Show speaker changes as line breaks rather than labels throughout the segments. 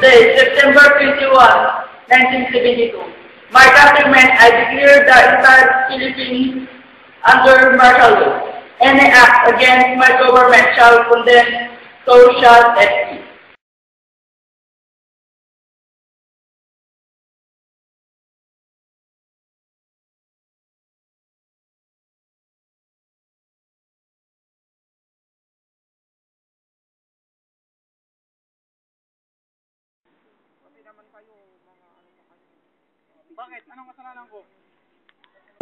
Day, September 21, 1972. My countrymen, I declare the entire Philippines under martial law. Any act against my government shall condemn, so shall it
Bakit? Anong kasalanan ko?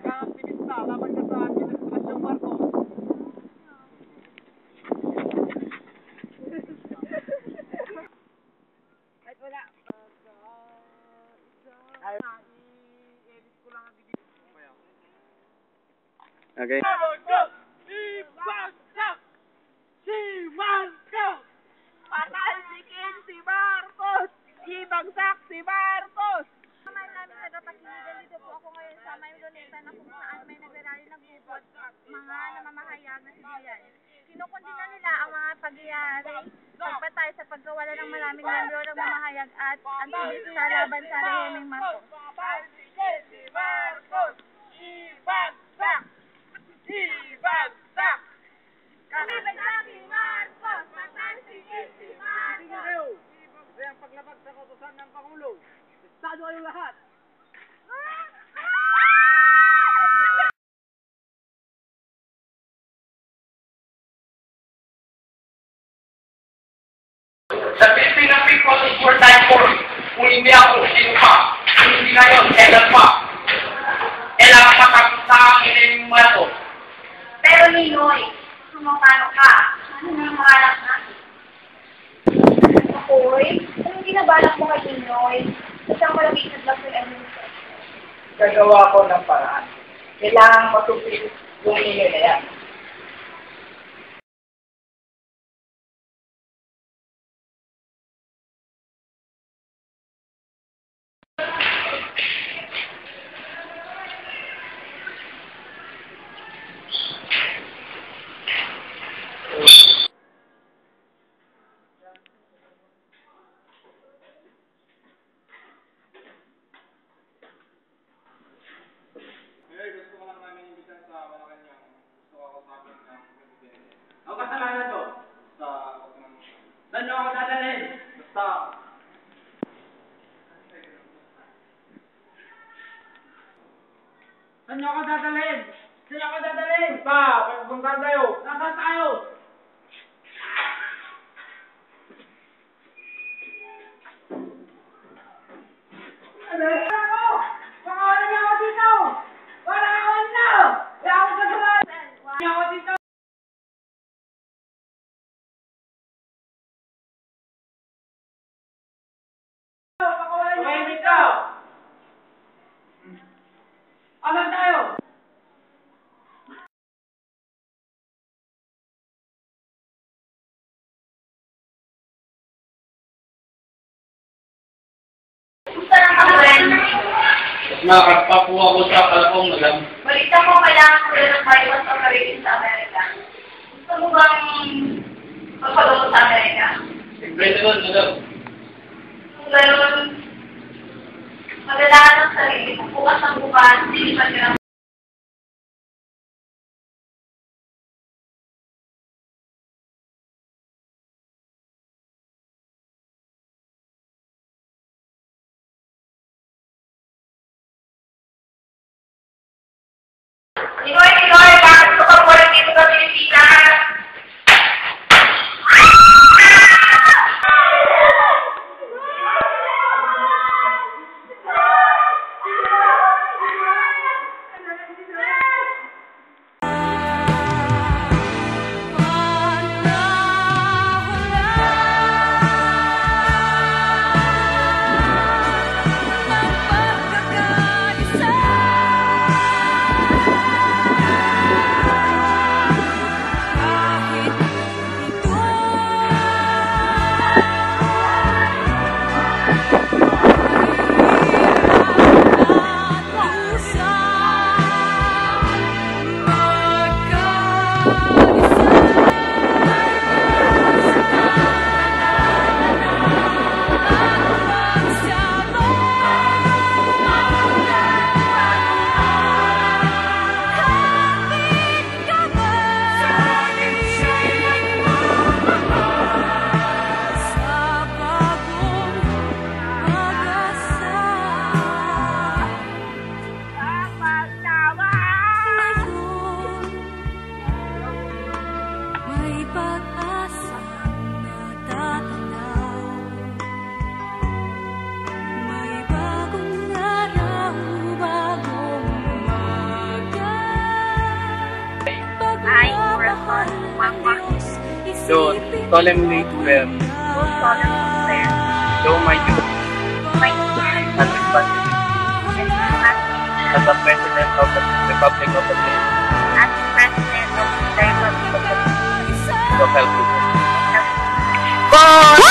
Kakaktivista, laban ka sa administrasyong Marcos. Kahit wala. I-edit ko lang ang video.
Okay.
Si Marcos! Si Marcos! Patalsikin si Marcos! Ibagsak si Marcos!
Po ako ngayon sa may luneta na kung saan may nagrarally ng bubot mga namamahayag na sibilyan. Kinukundina nila ang mga pagyayari, pagpatay sa pagkawala ng maraming membro ng mamahayag at antibitis sa laban sa rehimeng Marcos.
Si Marcos! Ibagsak! Ibagsak!
Ibagsak si Marcos! Patalsikin si Marcos!
Kaya ang paglabag sa kautosan ng Pangulo, Estado kayo lahat.
The Filipino people is your time for kung hindi ako sino pa. Kung hindi ngayon, kailan pa. Kailangan sa akin yung mga to.
Pero Ninoy, sumapano ka? Ano na ang pangalan natin? Ako'y, anong ginabalak mo kay Ninoy? Isang malapit na lang sa administration.
Gagawa ko ng paraan. Kailangan matupid yung inyo na yan.
Ngayon, gusto ko lang namin imbitan sa Malacanang. Gusto ko kausapin ng presidente. Ang kasalanan to? Sa... Saan nyo ako dadalhin? Basta... Saan nyo ako dadalhin? Saan nyo ako dadalhin? Basta, pagpuntahan tayo. Nasaan tayo? Ano? Ako! Pangalan niya ako dito! Wala ako dito! Wala ako kasalanan! Niya ako dito! Pakawalan niyo ako dito! Asan tayo?
Gusto ng kabulan.
Nakakpa po ako sa kalpong madam.
Balita mo kailangan ko rin ng bypass operation sa Amerika. Gusto mo bang magpagawa sa Amerika?
Siyempre naman, madam.
Kung gano'n, magandaan ng sarili mo, bukas ang bukas, silipan ka Though
solemnly swear. Though my duty. And responsibility. As a President of the Republic of the Philippines.
As President of the Republic of the
So help
me.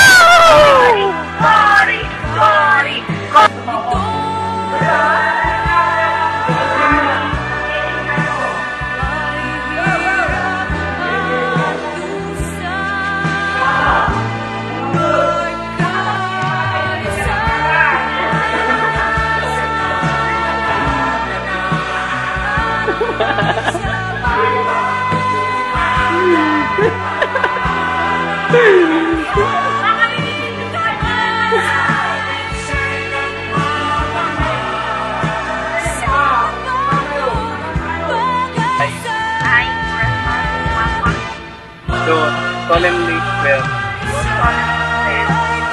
Though solemnly swear,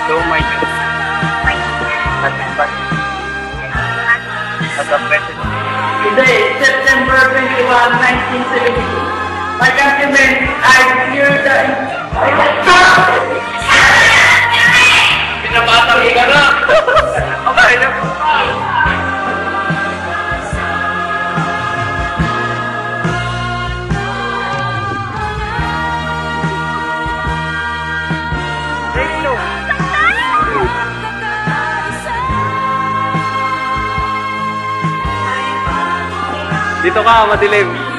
though my youth has
been passing
as a present.
Today, September 21, 1972, my countrymen, I hear the Pinabatang ka na! Okay, na po.
Dito ka, madilim.